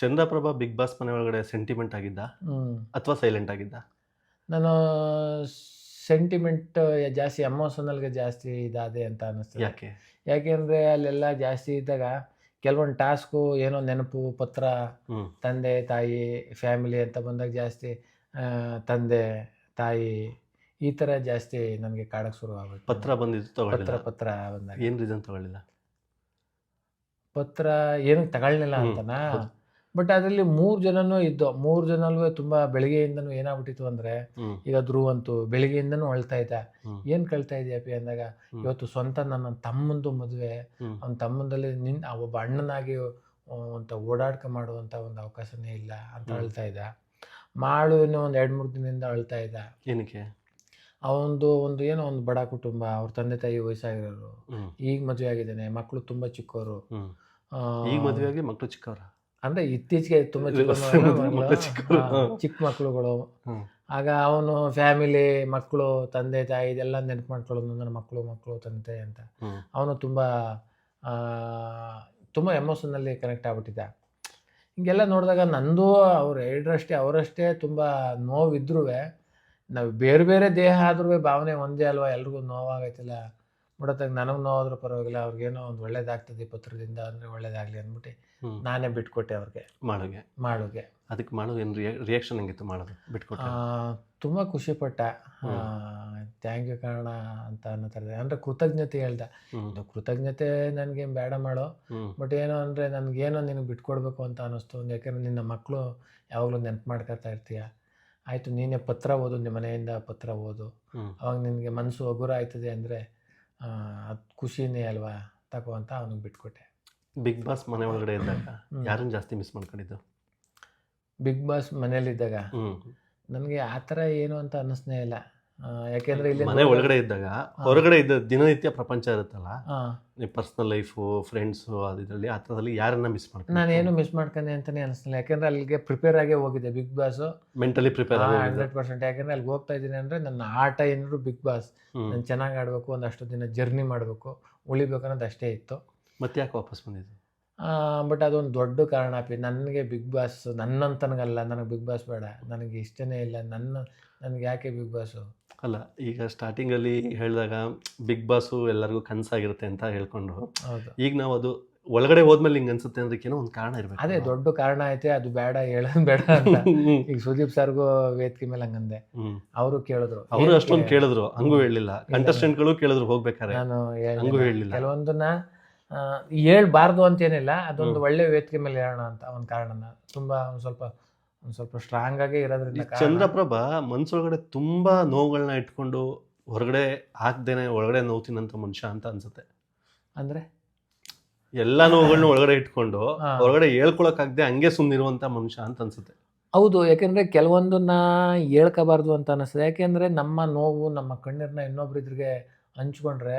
Chandraprabha big boss ಮನೆ ಒಳಗಡೆ sentiment ಆಗಿದ್ದ ಅಥವಾ ಸೈಲೆಂಟ್ ಆಗಿದ್ದ? ನಾನು ಸೆಂಟಿಮೆಂಟ್ ಜಾಸ್ತಿ ಎಮೋಷನಲ್ಗೆ ಜಾಸ್ತಿ ಇದಾದೆ ಅಂತ ಅನ್ನಿಸ್ತದೆ ಯಾಕೆ? ಯಾಕೆಂದರೆ ಅಲ್ಲೆಲ್ಲ ಜಾಸ್ತಿ ಇದ್ದಾಗ ಕೆಲವೊಂದು ಟಾಸ್ಕು ಏನೋ ನೆನಪು ಪತ್ರ ತಂದೆ ತಾಯಿ ಫ್ಯಾಮಿಲಿ ಅಂತ ಬಂದಾಗ ಜಾಸ್ತಿ ತಂದೆ ತಾಯಿ ಈ ಥರ ಜಾಸ್ತಿ ನನಗೆ ಕಾಡಕ್ಕೆ ಶುರು ಆಗುತ್ತೆ ಪತ್ರ ಬಂದಿದ್ದು ಪತ್ರ ಪತ್ರ ಬಂದಾಗ. ಏನ್ ರೀಸನ್ ತಗೊಳ್ಳಿಲ್ಲ? ಪತ್ರ ಏನಕ್ಕೆ ತಗೊಳ್ಳಿಲ್ಲ ಅಂತನಾ. ಬಟ್ ಅದರಲ್ಲಿ ಮೂರು ಜನನೂ ಇದ್ದು ಮೂರು ಜನಲ್ಲೂ ತುಂಬಾ ಬೆಳಿಗ್ಗೆಯಿಂದನೂ ಏನಾಗ್ಬಿಟ್ಟಿತ್ತು ಅಂದ್ರೆ ಈಗ ಈಗ ಧ್ರುವಂತು ಬೆಳಿಗ್ಗೆಯಿಂದನೂ ಅಳ್ತಾ ಇದ್ದ. ಏನ್ ಕಳ್ತಾ ಇದೆಯಪ್ಪಿ ಅಂದಾಗ ಇವತ್ತು ಸ್ವಂತ ನನ್ನ ತಮ್ಮಂದು ಮದುವೆ ಅವ್ನ ತಮ್ಮಂದಲ್ಲಿ ನಿನ್ ಒಬ್ಬ ಅಣ್ಣನಾಗಿ ಅಂತ ಓಡಾಡ್ಕ ಮಾಡುವಂತ ಒಂದು ಅವಕಾಶನೇ ಇಲ್ಲ ಅಂತ. ಅಳ್ತಾ ಇದ್ದ. ಮಾಳು ಒಂದು ಎರಡು ಮೂರು ದಿನದಿಂದ ಅಳ್ತಾ ಇದ್ದ. ಏನಕ್ಕೆ? ಅವನದು ಒಂದು ಏನೋ ಒಂದು ಬಡ ಕುಟುಂಬ ಅವ್ರ ತಂದೆ ತಾಯಿ ವಯಸ್ಸಾಗಿರೋರು. ಈಗ ಮದುವೆ ಆಗಿದ್ದಾನೆ ಮಕ್ಕಳು ತುಂಬಾ ಚಿಕ್ಕವರು ಈಗ ಮದುವೆ ಆಗಿ ಮಕ್ಳು ಚಿಕ್ಕವ್ರ? ಅಂದ್ರೆ ಇತ್ತೀಚೆಗೆ ತುಂಬ ಚಿಕ್ಕ ಮಕ್ಕಳುಗಳು ಆಗ ಅವನು ಫ್ಯಾಮಿಲಿ ಮಕ್ಕಳು ತಂದೆ ತಾಯಿ ಇದೆಲ್ಲ ನೆನಪು ಮಾಡ್ಕೊಳ್ಳೋದು ನನ್ನ ಮಕ್ಕಳು ಮಕ್ಕಳು ತಂದೆ ಅಂತ. ಅವನು ತುಂಬ ತುಂಬ ಎಮೋಷನಲ್ಲಿ ಕನೆಕ್ಟ್ ಆಗ್ಬಿಟ್ಟಿದ್ದ. ಹಿಂಗೆಲ್ಲ ನೋಡಿದಾಗ ನಂದು ಅವ್ರು ಎರಡರಷ್ಟೇ ಅವರಷ್ಟೇ ತುಂಬ ನೋವಿದ್ರೂ ನಾವು ಬೇರೆ ಬೇರೆ ದೇಹ ಆದ್ರೂ ಭಾವನೆ ಒಂದೇ ಅಲ್ವಾ? ಎಲ್ರಿಗೂ ನೋವಾಗೈತಿಲ್ಲ. ಬಿಡತ್ತಾಗ ನನಗೆ ನೋವಾದ್ರೂ ಪರವಾಗಿಲ್ಲ ಅವ್ರಿಗೇನೋ ಒಂದು ಒಳ್ಳೇದಾಗ್ತದೆ ಪತ್ರದಿಂದ ಅಂದರೆ ಒಳ್ಳೇದಾಗಲಿ ಅಂದ್ಬಿಟ್ಟು ನಾನೇ ಬಿಟ್ಕೊಟ್ಟೆ ಅವ್ರಿಗೆ. ಮಾಡುಗೆ ಮಾಡುಗೆ ಅದಕ್ಕೆ ಮಾಡೋದು ಏನು ರಿಯಾಕ್ಷನ್ ಹೆಂಗಿತ್ತು ಮಾಡೋದು ಬಿಟ್ಕೊಟ್ಟ ತುಂಬ ಖುಷಿಪಟ್ಟ ಥ್ಯಾಂಕ್ ಯು ಕಾರಣ ಅಂತ ಅನ್ನೋ ಥರದ ಅಂದರೆ ಕೃತಜ್ಞತೆ ಹೇಳ್ದ. ಇದು ಕೃತಜ್ಞತೆ ನನಗೆ ಬೇಡ ಮಾಡೋ ಬಟ್ ಏನೋ ಅಂದರೆ ನನಗೇನೋ ನಿನಗೆ ಬಿಟ್ಕೊಡ್ಬೇಕು ಅಂತ ಅನ್ನಿಸ್ತು. ಯಾಕಂದ್ರೆ ನಿನ್ನ ಮಕ್ಕಳು ಯಾವಾಗಲೂ ನೆನಪು ಮಾಡ್ಕೊತಾ ಇರ್ತೀಯ. ಆಯಿತು ನೀನೇ ಪತ್ರ ಓದು ನಿಮ್ಮ ಮನೆಯಿಂದ ಪತ್ರ ಓದು. ಅವಾಗ ನಿನಗೆ ಮನಸ್ಸು ಒಗುರ ಆಯ್ತದೆ ಅಂದರೆ ಅದು ಖುಷಿನೇ ಅಲ್ವಾ ತಗೋ ಅಂತ ಅವನಿಗೆ ಬಿಟ್ಕೊಟ್ಟೆ. ಬಿಗ್ ಬಾಸ್ ಮನೆ ಒಳಗಡೆ ಇದ್ದಾಗ ಯಾರನ್ನು ಜಾಸ್ತಿ ಮಿಸ್ ಮಾಡ್ಕೊಂಡಿದ್ದು? ಬಿಗ್ ಬಾಸ್ ಮನೇಲಿದ್ದಾಗ ನನಗೆ ಆ ಥರ ಏನು ಅಂತ ಅನ್ನಿಸ್ನೇ ಇಲ್ಲ. ಯಾಕೆಂದರೆ ಇಲ್ಲಿ ಮನೆ ಒಳಗಡೆ ಇದ್ದಾಗ ಹೊರಗಡೆ ಇದ್ದ ದಿನನಿತ್ಯ ಪ್ರಪಂಚ ಇರುತ್ತಲ್ಲ ನಿಮ್ಮ ನೀವು ಪರ್ಸನಲ್ ಲೈಫು ಫ್ರೆಂಡ್ಸು ಅದರಲ್ಲಿ ಇದರಲ್ಲಿ ಆ ಥರದಲ್ಲಿ ಯಾರನ್ನ ಮಿಸ್ ಮಾಡ್ ನಾನು ಏನು ಮಿಸ್ ಮಾಡ್ಕೊಂಡೆ ಅಂತಲೇ ಅನಿಸ್ತಿಲ್ಲ. ಯಾಕೆಂದ್ರೆ ಅಲ್ಲಿಗೆ ಪ್ರಿಪೇರ್ ಆಗೇ ಹೋಗಿದ್ದೆ Bigg Boss mentally prepare hundred percent ಯಾಕೆಂದ್ರೆ ಅಲ್ಲಿ ಹೋಗ್ತಾ ಇದ್ದೀನಿ ಅಂದರೆ ನನ್ನ ಆಟ ಏನಾದ್ರು ಬಿಗ್ ಬಾಸ್ ನಾನು ಚೆನ್ನಾಗಿ ಆಡಬೇಕು ಒಂದಷ್ಟು ದಿನ ಜರ್ನಿ ಮಾಡಬೇಕು ಉಳಿಬೇಕು ಅನ್ನೋದು ಅಷ್ಟೇ ಇತ್ತು. ಮತ್ತೆ ಯಾಕೆ ವಾಪಸ್ ಬಂದಿದ್ದು? ಬಟ್ ಅದೊಂದು ದೊಡ್ಡ ಕಾರಣ ಪಿ ನನಗೆ ಬಿಗ್ ಬಾಸ್ ನನ್ನಂತನಗಲ್ಲ. ನನಗೆ ಬಿಗ್ ಬಾಸ್ ಬೇಡ. ನನಗೆ ಇಷ್ಟನೇ ಇಲ್ಲ. ನನ್ನ ನನಗೆ ಯಾಕೆ ಬಿಗ್ ಬಾಸು ಅಲ್ಲ ಈಗ ಸ್ಟಾರ್ಟಿಂಗಲ್ಲಿ ಹೇಳಿದಾಗ ಬಿಗ್ ಬಾಸು ಎಲ್ಲರಿಗೂ ಕನಸಾಗಿರುತ್ತೆ ಅಂತ ಹೇಳ್ಕೊಂಡು ಹೌದು. ಈಗ ನಾವು ಅದು ಒಳಗಡೆ ಹೋದ್ಮೇಲೆ ಹಿಂಗೆ ಅನ್ಸುತ್ತೆ ಏನೋ ಒಂದು ಕಾರಣ ಇರಬೇಕು. ಅದೇ ದೊಡ್ಡ ಕಾರಣ ಐತೆ ಅದು ಬೇಡ ಹೇಳೋದು ಬೇಡ ಅಂತ. ಈಗ ಸುದೀಪ್ ಸರ್ಗೂ ವೇದಿಕೆ ಮೇಲೆ ಹಂಗಂದೆ. ಅವರು ಕೇಳಿದ್ರು. ಅವರು? ಅಷ್ಟೊಂದು ಕೇಳಿದ್ರು ಹಂಗೂ ಹೇಳಿಲ್ಲ ಕಂಟೆಸ್ಟೆಂಟ್ಗಳು ಕೇಳಿದ್ರು ಹೋಗ್ಬೇಕಾರೆ ನಾನು ಹಂಗೂ ಹೇಳಲಿಲ್ಲ. ಹೇಳಿಲ್ಲ ಕೆಲವೊಂದನ್ನ ಹೇಳ್ಬಾರ್ದು ಅಂತೇನಿಲ್ಲ ಅದೊಂದು. ಒಳ್ಳೆ ವೇದಿಕೆ ಮೇಲೆ ಹೇಳೋಣ ಅಂತ ಒಂದು ಕಾರಣನ. ತುಂಬಾ ಒಂದು ಸ್ವಲ್ಪ ಒಂದು ಸ್ವಲ್ಪ ಸ್ಟ್ರಾಂಗ್ ಆಗಿ ಇರೋದ್ರಿಂದ ಚಂದ್ರಪ್ರಭ ಮನ್ಸೊಳಗಡೆ ತುಂಬಾ ನೋವುಗಳನ್ನ ಇಟ್ಕೊಂಡು ಹೊರಗಡೆ ಹಾಕ್ದೇನೆ ಒಳಗಡೆ ನೋವ್ತೀನಂತ ಮನುಷ್ಯ ಅಂತ ಅನ್ಸುತ್ತೆ. ಅಂದ್ರೆ? ಎಲ್ಲ ನೋವುಗಳನ್ನ ಒಳಗಡೆ ಇಟ್ಕೊಂಡು. ಹೊರಗಡೆ ಆಗದೆ ಹಂಗೆ ಸುಮ್ಮನಿರುವಂತ ಮನುಷ್ಯ ಅಂತ ಅನ್ಸುತ್ತೆ. ಹೌದು ಯಾಕೆಂದ್ರೆ ಕೆಲವೊಂದನ್ನ ಹೇಳ್ಕೋಬಾರ್ದು ಅಂತ ಅನಿಸ್ತದೆ ಯಾಕೆಂದ್ರೆ ನಮ್ಮ ನೋವು ನಮ್ಮ ಕಣ್ಣೀರನ್ನ ಇನ್ನೊಬ್ರಿದ್ರಿಗೆ ಹಂಚ್ಕೊಂಡ್ರೆ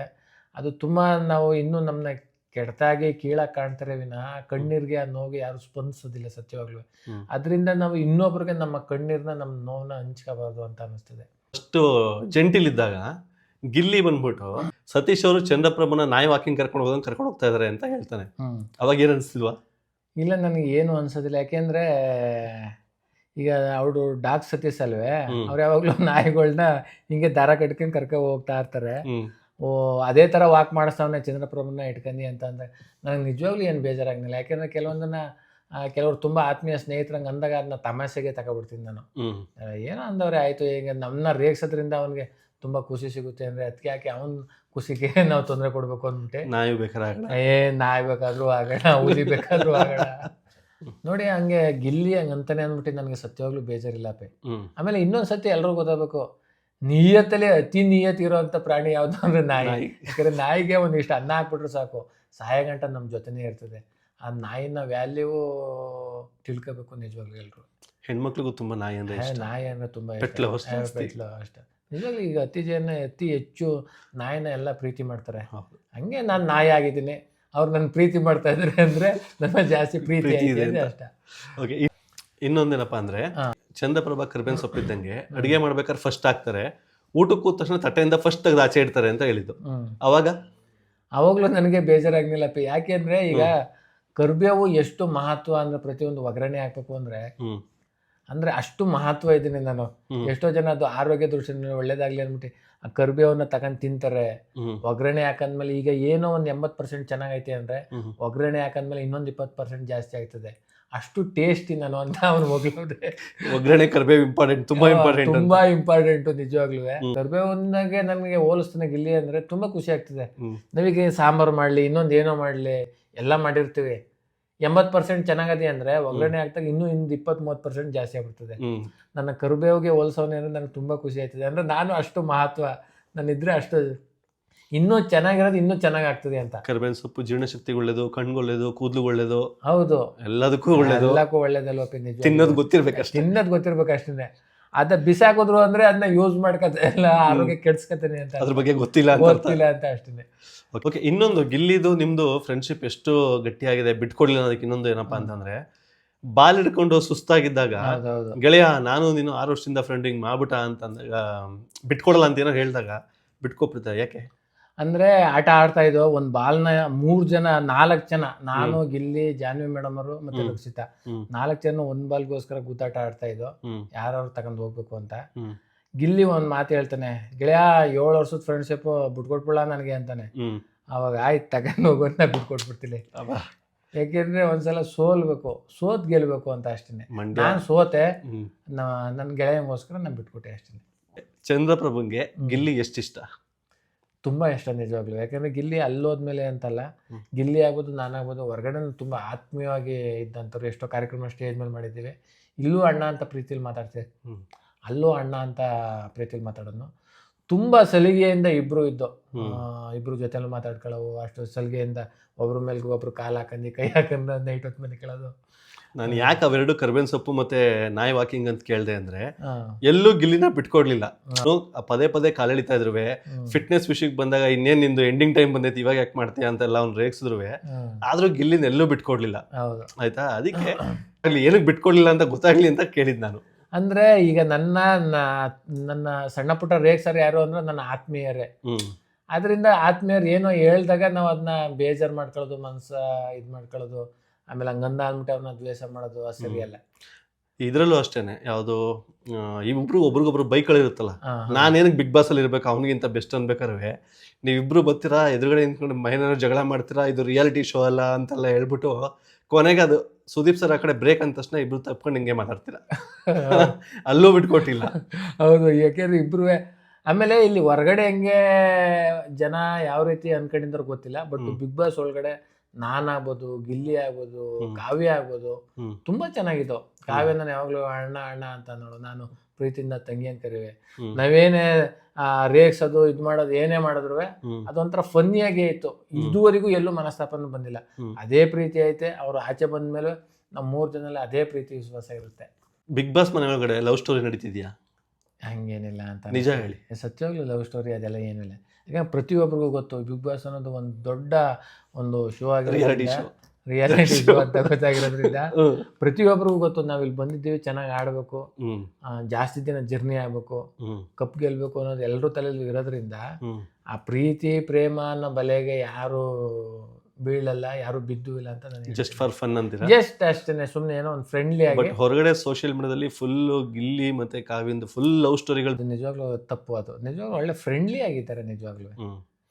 ಅದು ತುಂಬಾ ನಾವು ಇನ್ನೂ ನಮ್ಮನ್ನ ಕೆಡ್ತಾಗಿ ಕೀಳ ಕಾಣ್ತಾರೆ ವಿನಃ ಕಣ್ಣೀರ್ಗೆ ಆ ನೋವಿಗೆ ಯಾರು ಸ್ಪಂದಿಸೋದಿಲ್ಲ ಸತ್ಯವಾಗ್ಲೂ. ಅದರಿಂದ ನಾವು ಇನ್ನೊಬ್ರಿಗೆ ನಮ್ಮ ಕಣ್ಣೀರ್ನ ನಮ್ಮ ನೋವನ್ನ ಹಂಚ್ಕೋಬಾರ್ದು ಅಂತ ಅನಿಸ್ತದೆ ಅಷ್ಟು ಜೆಂಟಿಲ್ ಇದ್ದಾಗ ಗಿಲ್ಲಿ ಬಂದ್ಬಿಟ್ಟು ಸತೀಶ್ ಅವರು ಚಂದ್ರಪ್ರಭನ ನಾಯಿ ವಾಕಿಂಗ್ ಕರ್ಕೊಂಡು ಹೋಗೋದನ್ನ ಕರ್ಕೊಂಡು ಹೋಗ್ತಾ ಇದಾರೆ ಅಂತ ಹೇಳ್ತಾನೆ. ಅವಾಗ ಏನು ಅನಿಸ್ತಿಲ್ವಾ ಇಲ್ಲ ನನಗೆ ಏನು ಅನ್ಸೋದಿಲ್ಲ. ಯಾಕೆಂದ್ರೆ ಈಗ ಅವರು ಡಾಕ್ ಸತೀಶ್ ಅಲ್ವೇ. ಅವ್ರು ಯಾವಾಗ್ಲೂ ನಾಯಿಗಳನ್ನ ಹಿಂಗೆ ದಾರ ಕಟ್ಕೊಂಡು ಕರ್ಕೊಂಡು ಹೋಗ್ತಾ ಇರ್ತಾರೆ. ಓ ಅದೇ ಥರ ವಾಕ್ ಮಾಡಿಸ್ತಾವನೆ ಚಂದ್ರಪ್ರಭನ್ನ ಇಟ್ಕೊಂಡಿ ಅಂತ ಅಂದರೆ ನನಗೆ ನಿಜವಾಗ್ಲೂ ಏನು ಬೇಜಾರಾಗಲಿಲ್ಲ. ಯಾಕೆಂದರೆ ಕೆಲವೊಂದನ್ನ ಕೆಲವರು ತುಂಬ ಆತ್ಮೀಯ ಸ್ನೇಹಿತರಂಗೆ ಅಂದಾಗ ಅದನ್ನ ತಮಾಷೆಗೆ ತಗೊಬಿಡ್ತೀನಿ ನಾನು. ಏನೋ ಅಂದವ್ರೆ ಆಯಿತು ಈಗ ನಮ್ಮನ್ನ ರೇಗಿಸೋದ್ರಿಂದ ಅವನಿಗೆ ತುಂಬ ಖುಷಿ ಸಿಗುತ್ತೆ ಅಂದರೆ ಅದಕ್ಕೆ ಯಾಕೆ ಅವನ ಖುಷಿಗೆ ನಾವು ತೊಂದರೆ ಕೊಡಬೇಕು ಅಂದ್ಬಿಟ್ಟೆ. ನಾಯಿ ಬೇಕಾದ್ರೆ ಏ ನಾಯಿ ಬೇಕಾದರೂ ಆಗೋಣ ಹುಲಿ ಬೇಕಾದರೂ ಆಗೋಣ ನೋಡಿ ಹಂಗೆ ಗಿಲ್ಲಿ ಹಂಗೆ ಅಂತಾನೆ ಅಂದ್ಬಿಟ್ಟು ನನಗೆ ಸತ್ಯವಾಗ್ಲೂ ಬೇಜಾರಿಲ್ಲ ಪೇ ಆಮೇಲೆ ಇನ್ನೊಂದು ಸತಿ ಎಲ್ಲರೂ ಗೊತ್ತಾಗಬೇಕು ನಿಯತ್ತಲ್ಲಿ ಅತಿ ನಿಯತ್ ಇರುವಂತ ಪ್ರಾಣಿ ಯಾವುದು ಅಂದ್ರೆ ನಾಯಿ. ಯಾಕಂದ್ರೆ ನಾಯಿಗೆ ಒಂದಿಷ್ಟು ಅನ್ನ ಹಾಕ್ಬಿಟ್ರೆ ಸಾಕು. ಸಹಾಯ ಗಂಟ ನಮ್ಮ ಜೊತೆನೇ ಇರ್ತದೆ. ಆ ನಾಯಿನ ವ್ಯಾಲ್ಯೂ ತಿಳ್ಕೋಬೇಕು ನಿಜವಾಗ್ಲೂ ಎಲ್ರು. ಹೆಣ್ಮಕ್ಳಿಗೂ ತುಂಬಾ ನಾಯಿ ಅಂದ್ರೆ ನಾಯಿ ಅಂದ್ರೆ ತುಂಬಾ. ಪೆಟ್ಲು ಅಷ್ಟೇ. ನಿಜವಾಗ್ಲೂ ಈಗ ಅತಿ ಜನ ಅತಿ ಹೆಚ್ಚು ನಾಯಿನ ಎಲ್ಲ ಪ್ರೀತಿ ಮಾಡ್ತಾರೆ. ಹಂಗೆ ನಾನು ನಾಯಿ ಆಗಿದ್ದೀನಿ. ಅವ್ರು ನನ್ನ ಪ್ರೀತಿ ಮಾಡ್ತಾ ಇದ್ದಾರೆ ಅಂದ್ರೆ ನಮ್ಮ ಜಾಸ್ತಿ ಪ್ರೀತಿ ಇದೆ ಅಷ್ಟೇ. ಓಕೆ ಇನ್ನೊಂದೇನಪ್ಪ ಅಂದ್ರೆ. ಚಂದ್ರಪ್ರಭಾ ಕರ್ಬೇನ್ ಸೊಪ್ಪಿದ್ದಂಗೆ ಅಡುಗೆ ಮಾಡ್ಬೇಕಾದ್ರೆ ಫಸ್ಟ್ ಹಾಕ್ತಾರೆ. ಊಟಕ್ಕೆ ಕೂತ ತಕ್ಷಣ ತಟ್ಟೆಯಿಂದ ಫಸ್ಟ್ ತೆಗೆದು ಆಚೆ ಇಡ್ತಾರೆ ಅಂತ ಹೇಳಿದ್ದು. ಅವಾಗ? ಅವಾಗಲೂ ನನಗೆ ಬೇಜಾರಾಗ್ಲಿಲ್ಲಪ್ಪ. ಯಾಕೆಂದ್ರೆ ಈಗ ಕರ್ಬೇವು ಎಷ್ಟು ಮಹತ್ವ ಅಂದ್ರೆ ಪ್ರತಿಯೊಂದು ಒಗ್ಗರಣೆ ಹಾಕ್ಬೇಕು ಅಂದ್ರೆ ಅಂದ್ರೆ ಅಷ್ಟು ಮಹತ್ವ ಇದ್ದೀನಿ ನಾನು. ಎಷ್ಟೋ ಜನ ಅದು ಆರೋಗ್ಯ ದೃಷ್ಟಿಯಿಂದ ಒಳ್ಳೇದಾಗಲಿ ಅಂದ್ಬಿಟ್ಟು ಆ ಕರ್ಬೇವನ್ನ ತಗೊಂಡ್ ತಿಂತಾರೆ. ಒಗ್ಗರಣೆ ಹಾಕಂದ್ಮೇಲೆ ಈಗ ಏನೋ ಒಂದು ಎಂಬತ್ತು ಪರ್ಸೆಂಟ್ ಚೆನ್ನಾಗೈತೆ ಅಂದ್ರೆ ಒಗ್ಗರಣೆ ಹಾಕಂದ್ಮೇಲೆ ಇನ್ನೊಂದು ಇಪ್ಪತ್ತು ಪರ್ಸೆಂಟ್ ಜಾಸ್ತಿ ಆಗ್ತದೆ. ಅಷ್ಟು ಟೇಸ್ಟಿ ನಾನು ಅಂತ ಅವನು ಒಗ್ಲೋದೆ ಒಗ್ಗರಣೆ ಕರ್ಬೇವು ಇಂಪಾರ್ಟೆಂಟ್ ತುಂಬಾ ಇಂಪಾರ್ಟೆಂಟ್ ತುಂಬಾ ಇಂಪಾರ್ಟೆಂಟ್ ನಿಜವಾಗ್ಲೂ. ಕರ್ಬೇವನ್ನಾಗೆ ನನಗೆ ಹೋಲಿಸ್ತಾನೆ ಗಿಲ್ಲಿ ಅಂದ್ರೆ ತುಂಬಾ ಖುಷಿ ಆಗ್ತದೆ. ನಮಗೆ ಸಾಂಬಾರ್ ಮಾಡ್ಲಿ ಇನ್ನೊಂದು ಏನೋ ಮಾಡ್ಲಿ ಎಲ್ಲ ಮಾಡಿರ್ತೀವಿ. ಎಂಬತ್ ಪರ್ಸೆಂಟ್ ಚೆನ್ನಾಗದೆ ಅಂದ್ರೆ ಒಗ್ಗರಣೆ ಹಾಕ್ದಾಗ ಇನ್ನೂ ಇನ್ನು ಇಪ್ಪತ್ತ್ ಮೂವತ್ತು ಪರ್ಸೆಂಟ್ ಜಾಸ್ತಿ ಆಗ್ಬಿಡ್ತದೆ. ನನ್ನ ಕರುಬೇವಿಗೆ ಹೋಲಿಸೋನೆ ಅಂದ್ರೆ ನನಗೆ ತುಂಬಾ ಖುಷಿ ಆಯ್ತದೆ ಅಂದ್ರೆ ನಾನು ಅಷ್ಟು ಮಹತ್ವ ನಾನಿದ್ರೆ ಅಷ್ಟು ಇನ್ನೂ ಚೆನ್ನಾಗಿರೋದು ಇನ್ನೂ ಚೆನ್ನಾಗಿ ಆಗ್ತದೆ ಅಂತ. ಕರ್ಬೇವಿನ ಸೊಪ್ಪು ಜೀರ್ಣಶಕ್ತಿ ಒಳ್ಳೇದು ಕಣ್ಗೆ ಒಳ್ಳೇದು ಕೂದಲು ಒಳ್ಳೇದು ಹೌದು. ಎಲ್ಲದಕ್ಕೂ ಒಳ್ಳೇದು. ಎಲ್ಲಕ್ಕೂ ಒಳ್ಳೇದಲ್ವ ತಿನ್ನೋದು ಗೊತ್ತಿರ್ಬೇಕಷ್ಟೇ. ತಿನ್ನೋದು ಗೊತ್ತಿರ್ಬೇಕಷ್ಟೇ ಅದ ಬಿಸಾಕಿದ್ರು ಅಂದ್ರೆ ಅದನ್ನ ಯೂಸ್ ಮಾಡ್ಕತ ಎಲ್ಲ ಆರೋಗ್ಯ ಕೆಡ್ಸ್ಕೋತೀನಿ ಅಂತ. ಅದ್ರ ಬಗ್ಗೆ ಗೊತ್ತಿಲ್ಲ. ಗೊತ್ತಿಲ್ಲ ಅಂತ ಅಷ್ಟೇ ಓಕೆ ಇನ್ನೊಂದು ಗಿಲ್ಲಿದು ನಿಮ್ದು ಫ್ರೆಂಡ್ಶಿಪ್ ಎಷ್ಟು ಗಟ್ಟಿಯಾಗಿದೆ ಬಿಟ್ಕೊಡ್ಲಿಲ್ಲ ಅದಕ್ಕೆ ಇನ್ನೊಂದು ಏನಪ್ಪಾ ಅಂತಂದ್ರೆ ಬಾಲ್ ಹಿಡ್ಕೊಂಡು ಸುಸ್ತಾಗಿದ್ದಾಗ ಗೆಳೆಯ ನಾನು ನೀನು ಆರು ವರ್ಷದಿಂದ ಫ್ರೆಂಡಿಂಗ್ ಮಾಡ್ಬಿಟ್ಟ ಅಂತಂದಾಗ ಬಿಟ್ಕೊಡಲ್ಲ ಅಂತ ಏನೋ ಹೇಳಿದಾಗ ಬಿಟ್ಕೊಬಿಡ್ತಾರೆ ಯಾಕೆ? ಅಂದ್ರೆ ಆಟ ಆಡ್ತಾ ಇದ್ದೋ ಒಂದ್ ಬಾಲ್ನ ಮೂರ್ ಜನ ನಾಲ್ಕ್ ಜನ. ನಾನು ಗಿಲ್ಲಿ ಜಾನ್ವಿ ಮೇಡಮ್ ಅವರು ಮತ್ತೆ ಲಕ್ಷಿತ ರಕ್ಷಿತಾ. ನಾಲ್ಕ್ ಜನ ಒಂದ್ ಬಾಲ್ಗೋಸ್ಕರ ಗುದ್ದಾಟ ಆಡ್ತಾ ಇದ್ದೋ ಯಾರು ತಗೊಂಡ್ ಹೋಗ್ಬೇಕು ಅಂತ. ಗಿಲ್ಲಿ ಒಂದ್ ಮಾತು ಹೇಳ್ತಾನೆ ಗೆಳೆಯ ಏಳು ವರ್ಷದ ಫ್ರೆಂಡ್ಶಿಪ್ ಬಿಟ್ಕೊಟ್ಬಿಡ ನನಗೆ ಅಂತಾನೆ. ಅವಾಗ ಆಯ್ತು ತಗೊಂಡ್ ಹೋಗು ಅಂತ ಬಿಟ್ಕೊಟ್ಬಿಡ್ತೀನಿ ಯಾಕೆಂದ್ರೆ ಒಂದ್ಸಲ ಸೋಲ್ಬೇಕು ಸೋತ್ ಗೆಲ್ಬೇಕು ಅಂತ ಅಷ್ಟೇ ನಾನು ಸೋತೆ ನನ್ನ ಗೆಳೆಯಂಗೋಸ್ಕರ ನಾನು ಬಿಟ್ಕೊಟ್ಟೆ ಅಷ್ಟೇ ಚಂದ್ರಪ್ರಭುಂಗೆ ಗಿಲ್ಲಿ ಎಷ್ಟಿಷ್ಟ ತುಂಬಾ ಇಷ್ಟ ನಿಜವಾಗ್ಲೂ. ಯಾಕಂದ್ರೆ ಗಿಲ್ಲಿ ಅಲ್ಲೋದ್ಮೇಲೆ ಅಂತಲ್ಲ. ಗಿಲ್ಲಿ ಆಗ್ಬೋದು ನಾನಾಗ್ಬೋದು ಹೊರಗಡೆ ತುಂಬಾ ಆತ್ಮೀಯವಾಗಿ ಇದ್ದಂಥವ್ರು ಎಷ್ಟೋ ಕಾರ್ಯಕ್ರಮ ಸ್ಟೇಜ್ ಮೇಲೆ ಮಾಡಿದ್ದೀವಿ. ಇಲ್ಲೂ ಅಣ್ಣ ಅಂತ ಪ್ರೀತಿಲಿ ಮಾತಾಡ್ತೀವಿ. ಅಲ್ಲೂ ಅಣ್ಣ ಅಂತ ಪ್ರೀತಿಲಿ ಮಾತಾಡೋನು ತುಂಬಾ ಸಲಿಗೆಯಿಂದ ಇಬ್ರು ಇದ್ದು ಇಬ್ಬರು ಜೊತೆಲೂ ಮಾತಾಡ್ಕೊಳ್ಳೋವು ಅಷ್ಟು ಸಲಿಗೆಯಿಂದ ಒಬ್ರ ಮೇಲೆ ಒಬ್ರು ಕಾಲು ಹಾಕಂದು ಕೈ ಹಾಕಂದು ನೈಟ್ ಹೊತ್ತು ಮೇಲೆ ಕೇಳೋದು. ನಾನು ಯಾಕೆ ಅವೆರಡು ಕರ್ಬೇನ್ ಸೊಪ್ಪು ಮತ್ತೆ ನಾಯಿ ವಾಕಿಂಗ್ ಅಂತ ಕೇಳಿದೆ ಅಂದ್ರೆ ಎಲ್ಲೂ ಗಿಲ್ಲಿನ ಬಿಟ್ಕೊಡ್ಲಿಲ್ಲ. ಪದೇ ಪದೇ ಕಾಲೆಳಿತಾ ಇದ್ರು ಫಿಟ್ನೆಸ್ ವಿಷಯಕ್ಕೆ ಬಂದಾಗ ಇನ್ನೇನ್ ನಿಂದು ಎಂಡಿಂಗ್ ಟೈಮ್ ಬಂದೈತಿ ಇವಾಗ ಯಾಕೆ ಮಾಡ್ತೀಯ ಅಂತೆಲ್ಲ ಅವ್ನು ರೇಗಿಸಿದ್ರು. ಆದ್ರೂ ಗಿಲ್ಲಿನ ಎಲ್ಲೂ ಬಿಟ್ಕೊಡ್ಲಿಲ್ಲ. ಆಯ್ತಾ? ಅದಕ್ಕೆ ಅಲ್ಲಿ ಏನಕ್ಕೆ ಬಿಟ್ಕೊಡ್ಲಿಲ್ಲ ಅಂತ ಗೊತ್ತಾಗ್ಲಿ ಅಂತ ಕೇಳಿದ್ ನಾನು. ಅಂದ್ರೆ ಈಗ ನನ್ನ ನನ್ನ ಸಣ್ಣ ಪುಟ್ಟ ರೇಗ್ಸರ್ ಯಾರು ಅಂದ್ರೆ ನನ್ನ ಆತ್ಮೀಯರೇ. ಹ್ಮ್. ಅದರಿಂದ ಆತ್ಮೀಯರು ಏನೋ ಹೇಳ್ದಾಗ ನಾವು ಅದನ್ನ ಬೇಜಾರು ಮಾಡ್ಕೊಳ್ಳೋದು ಮನಸ್ಸ ಇದು ಮಾಡ್ಕೊಳ್ಳೋದು. ಆಮೇಲೆ ಹಂಗಂದ ಅಂದ್ಬಿಟ್ಟು ಅವ್ರನ್ನ ದ್ವೇಷ ಮಾಡೋದು ಅದು ಸರಿಯಲ್ಲ ಇದ್ರಲ್ಲೂ ಅಷ್ಟೇನೆ ಯಾವುದು ಇಬ್ರು ಒಬ್ರಿಗೊಬ್ರು ಬೈಕ್ಗಳಿರುತ್ತಲ್ಲ ನಾನೇನಕ್ಕೆ ಹಾ. ನಾನು ಏನಕ್ಕೆ ಬಿಗ್ ಬಾಸ್ ಅಲ್ಲಿ ಇರ್ಬೇಕು ಅವನಿಗಿಂತ ಬೆಸ್ಟ್ ಅನ್ಬೇಕಾದ್ರೆ ನೀವಿಬ್ರು ಬರ್ತೀರಾ ಎದುರುಗಡೆ ನಿಂತ್ಕೊಂಡು ಮಹಿಳೆಯರು ಜಗಳ ಮಾಡ್ತೀರಾ ಇದು ರಿಯಾಲಿಟಿ ಶೋ ಅಲ್ಲ ಅಂತೆಲ್ಲ ಹೇಳ್ಬಿಟ್ಟು ಕೊನೆಗೆ ಅದು ಸುದೀಪ್ ಸರ್ ಆ ಕಡೆ ಬ್ರೇಕ್ ಅಂದ ತಕ್ಷಣ ಇಬ್ರು ತಪ್ಕೊಂಡು ಹಿಂಗೆ ಮಾತಾಡ್ತೀರಾ? ಅಲ್ಲೂ ಬಿಟ್ಕೊಟ್ಟಿಲ್ಲ. ಹೌದು ಯಾಕೆಂದ್ರೆ ಇಬ್ರು ಆಮೇಲೆ ಇಲ್ಲಿ ಹೊರಗಡೆ ಹೆಂಗೆ ಜನ ಯಾವ ರೀತಿ ಅನ್ಕೊಂಡಿದ್ರು ಗೊತ್ತಿಲ್ಲ ಬಟ್ ಬಿಗ್ ಬಾಸ್ ಒಳಗಡೆ ನಾನ್ ಆಗ್ಬೋದು ಗಿಲ್ಲಿ ಆಗ್ಬೋದು ಕಾವ್ಯ ಆಗ್ಬೋದು ತುಂಬಾ ಚೆನ್ನಾಗಿತ್ತು ಕಾವ್ಯ ನಾನು ಯಾವಾಗ್ಲೂ ಅಣ್ಣ ಅಣ್ಣ ಅಂತ ನೋಡು. ನಾನು ಪ್ರೀತಿಯಿಂದ ತಂಗಿ ಅಂತ ಕರಿವೆ ನಾವೇನೇ ಆ, ರೇಗ್ಸೋದು ಇದು ಮಾಡೋದು ಏನೇ ಮಾಡಿದ್ರು. ಅದೊಂಥರ ಫನ್ನಿಯಾಗೇ ಇತ್ತು. ಇದುವರೆಗೂ ಎಲ್ಲೂ ಮನಸ್ತಾಪನೆ ಬಂದಿಲ್ಲ. ಅದೇ ಪ್ರೀತಿ ಐತೆ. ಅವ್ರು ಆಚೆ ಬಂದ್ಮೇಲೆ ನಮ್ಮ ಮೂರ್ ಜನದಲ್ಲಿ ಅದೇ ಪ್ರೀತಿ ವಿಶ್ವಾಸ ಇರುತ್ತೆ. ಬಿಗ್ ಬಾಸ್ ಮನೆ ಒಳಗಡೆ ಲವ್ ಸ್ಟೋರಿ ನಡೀತಿದ್ಯಾ? ಹಂಗೇನಿಲ್ಲ ಅಂತ ನಿಜ ಹೇಳಿ. ಸತ್ಯವಾಗ್ಲೂ ಲವ್ ಸ್ಟೋರಿ ಅದೆಲ್ಲ ಏನಿಲ್ಲ. ಯಾಕಂದ್ರೆ ಪ್ರತಿಯೊಬ್ಬರಿಗೂ ಗೊತ್ತು ಬಿಗ್ ಬಾಸ್ ಅನ್ನೋದು ಒಂದು ದೊಡ್ಡ ಒಂದು ಶೋ ರಿಯಾಲಿಟಿ ಆಗಿರೋದ್ರಿಂದ ಶೋ ರಿಯಾಲಿಟಿ ಶೋ ಅಂತ ಗೊತ್ತಾಗಿರೋದ್ರಿಂದ ಪ್ರತಿಯೊಬ್ಬರಿಗೂ ಗೊತ್ತು ನಾವು ಇಲ್ಲಿ ಬಂದಿದ್ದೀವಿ ಚೆನ್ನಾಗಿ ಆಡಬೇಕು ಜಾಸ್ತಿ ದಿನ ಜರ್ನಿ ಆಗ್ಬೇಕು ಕಪ್ ಗೆಲ್ಬೇಕು ಅನ್ನೋದು ಎಲ್ಲರೂ ತಲೆಯಲ್ಲಿ ಇರೋದ್ರಿಂದ ಆ ಪ್ರೀತಿ ಪ್ರೇಮ ಅನ್ನೋ ಬಲೆಗೆ ಯಾರು ಬೀಳಲ್ಲ ಯಾರು ಬಿದ್ದು ಇಲ್ಲ ಅಂತ ನನಗೆ ಜಸ್ಟ್ ಫಾರ್ ಫನ್ ಅಂತೀರಾ? ಜಸ್ಟ್ ಅಷ್ಟೇ ಸುಮ್ಮನೆ ಏನೋ ಒಂದು ಫ್ರೆಂಡ್ಲಿ ಆಗಿ. ಬಟ್ ಹೊರಗಡೆ ಸೋಷಿಯಲ್ ಮೀಡಿಯಾದಲ್ಲಿ ಫುಲ್ ಗಿಲ್ಲಿ ಮತ್ತೆ ಕಾವಿಂದು ಫುಲ್ ಲವ್ ಸ್ಟೋರಿಗಳು ಅದು ನಿಜವಾಗ್ಲೂ ತಪ್ಪು ಅದು. ನಿಜವಾಗ್ಲೂ ಒಳ್ಳೆ ಫ್ರೆಂಡ್ಲಿ ಆಗಿದ್ದಾರೆ ನಿಜವಾಗ್ಲೂ.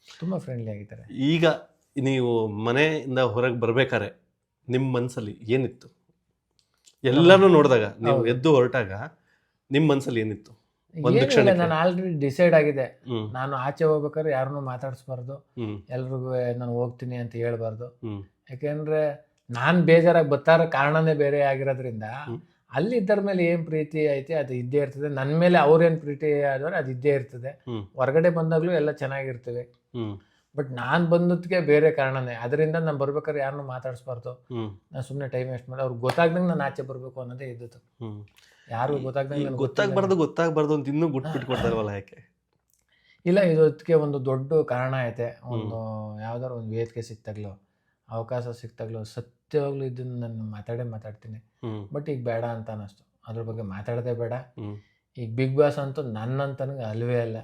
ತುಂಬಾ ಫ್ರೆಂಡ್ಲಿ ಆಗಿದ್ದಾರೆ. ಈಗ ನೀವು ಮನೆಯಿಂದ ಹೊರಗೆ ಬರ್ಬೇಕಾರೆ ನಿಮ್ಮ ಮನ್ಸಲ್ಲಿ ಏನಿತ್ತು? ಎಲ್ಲಾನು ನೋಡಿದಾಗ ನೀವು ಎದ್ದು ಹೊರಟಾಗ ನಿಮ್ಮ ಮನಸ್ಸಲ್ಲಿ ಏನಿತ್ತು? ಒಂದು ಕ್ಷಣ. ನಾನು ಆಲ್ರೆಡಿ ಡಿಸೈಡ್ ಆಗಿದೆ. ನಾನು ಆಚೆ ಹೋಗ್ಬೇಕಾದ್ರೆ ಯಾರನ್ನೂ ಮಾತಾಡಿಸ್ಬಾರ್ದು. ಎಲ್ರಿಗೂ ನಾನು ಹೋಗ್ತೀನಿ ಅಂತ ಹೇಳ್ಬಾರ್ದು. ಯಾಕೆಂದ್ರೆ ನಾನ್ ಬೇಜಾರಾಗಿ ಬತ್ತಾರ ಕಾರಣನೇ ಬೇರೆ ಆಗಿರೋದ್ರಿಂದ ಅಲ್ಲಿ ಇದ್ದರ ಮೇಲೆ ಏನ್ ಪ್ರೀತಿ ಐತೆ ಅದು ಇದ್ದೇ ಇರ್ತದೆ. ನನ್ನ ಮೇಲೆ ಅವ್ರೇನ್ ಪ್ರೀತಿ ಆದವ್ರೆ ಅದು ಇದ್ದೇ ಇರ್ತದೆ. ಹೊರಗಡೆ ಬಂದಾಗ್ಲೂ ಎಲ್ಲ ಚೆನ್ನಾಗಿರ್ತವೆ. ಬಟ್ ನಾನ್ ಬಂದದ್ಕೆ ಬೇರೆ ಕಾರಣನೇ. ಅದರಿಂದ ನಾನು ಬರ್ಬೇಕಾದ್ರೆ ಯಾರನ್ನೂ ಮಾತಾಡಿಸ್ಬಾರ್ದು. ನಾನು ಸುಮ್ಮನೆ ಟೈಮ್ ವೇಸ್ಟ್ ಮಾಡಿ ಅವ್ರಿಗೆ ಗೊತ್ತಾಗ್ದಂಗೆ ನಾನು ಆಚೆ ಬರಬೇಕು ಅನ್ನೋದೇ ಇದ್ದಿತ್ತು ಯಾರು ಗೊತ್ತಾಗ್ದಂಗೆ ಗೊತ್ತಾಗಬಾರ್ದು ಗೊತ್ತಾಗ್ಬಾರ್ದು ಅಂತ ಇನ್ನೂ ಗುಟ್ಟು ಬಿಟ್ಕೊಡ್ತಾರವಲ್ಲ ಯಾಕೆ? ಇಲ್ಲ ಇದಕ್ಕೆ ಒಂದು ದೊಡ್ಡ ಕಾರಣ ಐತೆ. ಒಂದು ಯಾವ್ದಾದ್ರು ಒಂದು ವೇದಿಕೆ ಸಿಕ್ತಾಗ್ಲೋ ಅವಕಾಶ ಸಿಕ್ತಾಗ್ಲೋ ಸತ್ಯವಾಗ್ಲೂ ಇದನ್ನ ನಾನು ಮಾತಾಡೇ ಮಾತಾಡ್ತೀನಿ. ಬಟ್ ಈಗ ಬೇಡ ಅಂತ ಅನ್ನಿಸ್ತು. ಅದ್ರ ಬಗ್ಗೆ ಮಾತಾಡದೆ ಬೇಡ. ಈಗ ಬಿಗ್ ಬಾಸ್ ಅಂತೂ ನನ್ನಂತನಿಗೆ ಅಲ್ವೇ ಅಲ್ಲ.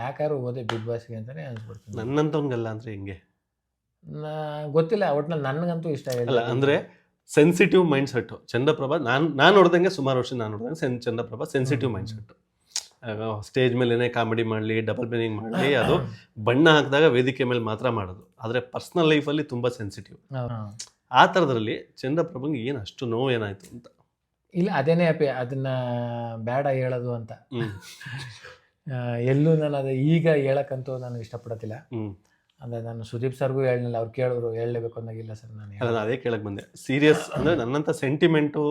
ಹ್ಮ್ ಓದೇ ಬಿಗ್ ಬಾಸ್ಗೆ ಅಂತಾನೆ ಅನ್ಸ್ಬಿಡ್ತೀನಿ ನನ್ನಂತವ್ನಿಗಲ್ಲ ಅಂದರೆ ಹಿಂಗೆ? ನಾ- ಗೊತ್ತಿಲ್ಲ ಒಟ್ನಲ್ಲಿ ನನಗಂತೂ ಇಷ್ಟ ಅಲ್ಲ ಇಲ್ಲ ಅಂದ್ರೆ ಸೆನ್ಸಿಟಿವ್ ಮೈಂಡ್ ಸೆಟ್ ಚಂದ್ರಪ್ರಭಾ ನಾನು ನಾನು ನೋಡ್ದಂಗೆ ಸುಮಾರು ವರ್ಷ ನಾನು ನೋಡ್ದಂಗೆ ಸೆನ್ Chandraprabha sensitive mind set stage ಮೇಲೇ ಕಾಮಿಡಿ ಮಾಡಲಿ ಡಬಲ್ ಮೀನಿಂಗ್ ಮಾಡಲಿ ಅದು ಬಣ್ಣ ಹಾಕಿದಾಗ ವೇದಿಕೆ ಮೇಲೆ ಮಾತ್ರ ಮಾಡೋದು. ಆದರೆ ಪರ್ಸ್ನಲ್ ಲೈಫಲ್ಲಿ ತುಂಬ ಸೆನ್ಸಿಟಿವ್ ಆ ಥರದ್ರಲ್ಲಿ ಚಂದ್ರಪ್ರಭಂಗೆ ಏನು ಅಷ್ಟು ನೋವು ಏನಾಯಿತು ಅಂತ? ಇಲ್ಲ ಅದೇನೇ ಅಪ್ಪಿ ಅದನ್ನ ಬೇಡ ಹೇಳೋದು ಅಂತ. ಹ್ಮ್. ಎಲ್ಲೂ ನಾನು ಅದು ಈಗ ಹೇಳಕ್ಕಂತೂ ನಾನು ಇಷ್ಟಪಡೋದಿಲ್ಲ. ಅಂದ್ರೆ ಅಂದರೆ ನಾನು ಸುದೀಪ್ ಸರ್ಗೂ ಹೇಳಲಿಲ್ಲ ಅವ್ರು ಕೇಳಿದ್ರು ಹೇಳಲೇಬೇಕು ಅನ್ನೋಂಗಿಲ್ಲ ಸರ್ ನಾನು ನಾನು ಅದೇ ಕೇಳಕ್ ಬಂದೆ. ಸೀರಿಯಸ್ ಅಂದ್ರೆ ನನ್ನಂತ ಸೆಂಟಿಮೆಂಟು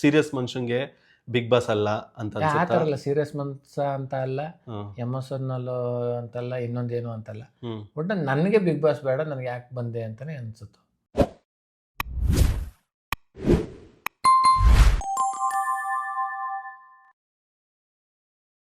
ಸೀರಿಯಸ್ ಮನುಷ್ಯಂಗೆ ಬಿಗ್ ಬಾಸ್ ಅಲ್ಲ ಅಂತ ಆ ಥರ ಅಲ್ಲ ಸೀರಿಯಸ್ ಮನ್ಸ ಅಂತ ಅಲ್ಲ ಎಂ ಎಸ್ ಅಂತಲ್ಲ ಇನ್ನೊಂದೇನು ಅಂತಲ್ಲ. ಒಟ್ಟು ನನಗೆ ಬಿಗ್ ಬಾಸ್ ಬೇಡ ನನಗೆ ಯಾಕೆ ಬಂದೆ ಅಂತಲೇ ಅನಿಸುತ್ತು.